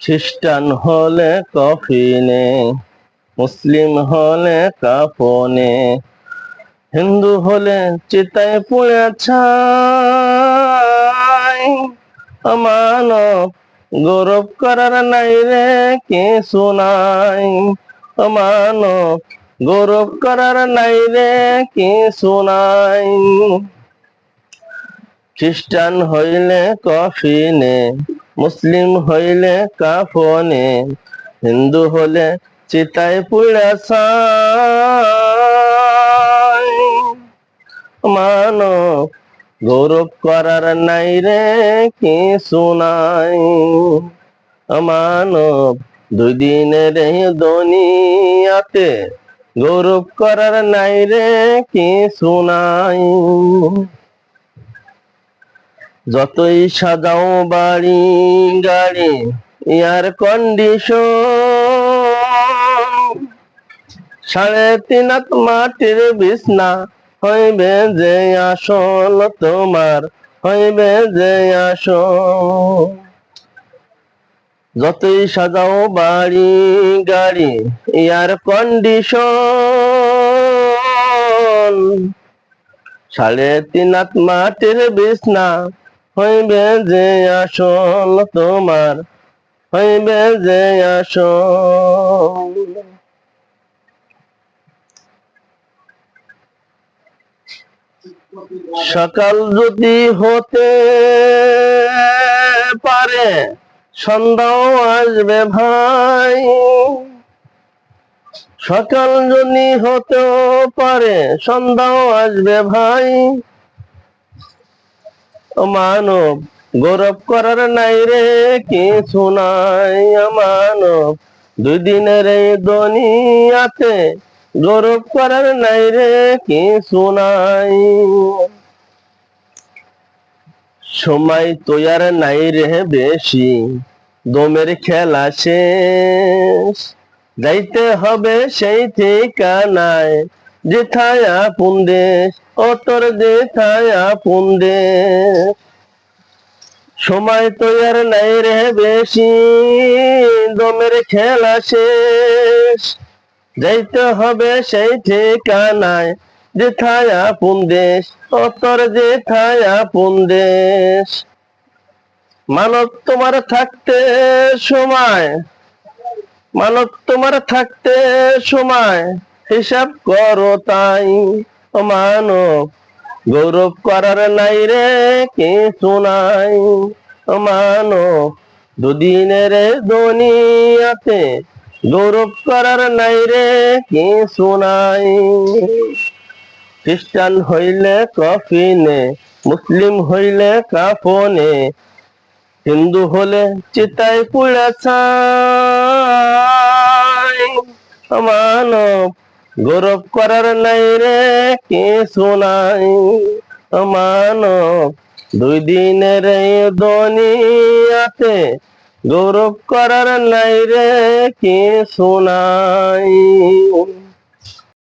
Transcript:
খ্রিস্টান হলে কফিনে, মুসলিম হলে কাফনে, হিন্দু হলে চিতায় পুড়ে ছাই। মানব গৌরব করার নাই রে কে শোনাই মানব গৌরব করার নাই রে কে শোনাই খ্রিস্টান হইলে কফিনে মুসলিম হইলে কাফনে, হিন্দু হলে চিতায় পুড়ে মানব গৌরব করার নাই রে কি শোনাই মানব দুই দিনের দুনিয়াতে গৌরব করার নাই রে কি শোনাই যতই সাজাও বাড়ি, গাড়ি এয়ার কন্ডিশন সাড়ে তিন মাটির বিছনা, হইবে যে আসল তোমার, হইবে যে আসল। যতই সাজাও বাড়ি, গাড়ি এয়ার কন্ডিশন সাড়ে তিন মাটির বিছনা হইবে যে আসল তোমার, হইবে যে আসল। সকাল যদি হতে পারে, সন্ধ্যাও আসবে ভাই। সকাল যদি হতেও পারে, সন্ধ্যাও আসবে ভাই। মানব, গৌরব করার নাই রে কিছু নাই মানব দুই দিনের এই দুনিয়াতে গৌরব করার নাই রে কিছু নাই। সময় তোয়ার নাই রে বেশি, দমের খেলা শেষ। যাইতে হবে সেই ঠিকানায় যেথায় আপন দেশ ও তোর যেথায় আপন সময় তো আর নাই রে বেশি, দমের খেলা শেষ। যাইতে হবে সেই ঠিকানায় যেথায় আপন দেশ ও তোর যেথায় আপন মানব তোমার থাকতে সময়, মানব তোমার থাকতে সময়। হিসাব করো তাই। মানো গৌরব করার নাই রে কিছু নাই। মানো দুদিনের দুনিয়াতে গৌরব করার নাই রে কিছু শোনাই খ্রিস্টান হইলে কফিনে, মুসলিম হইলে কাফনে, হিন্দু হলে চিতায় পুড়ে মানব গৌরব করার নাই রে, কে শোনাই? মানব দুই দিনের দুনিয়াতে গৌরব করার নাই রে, কে নাই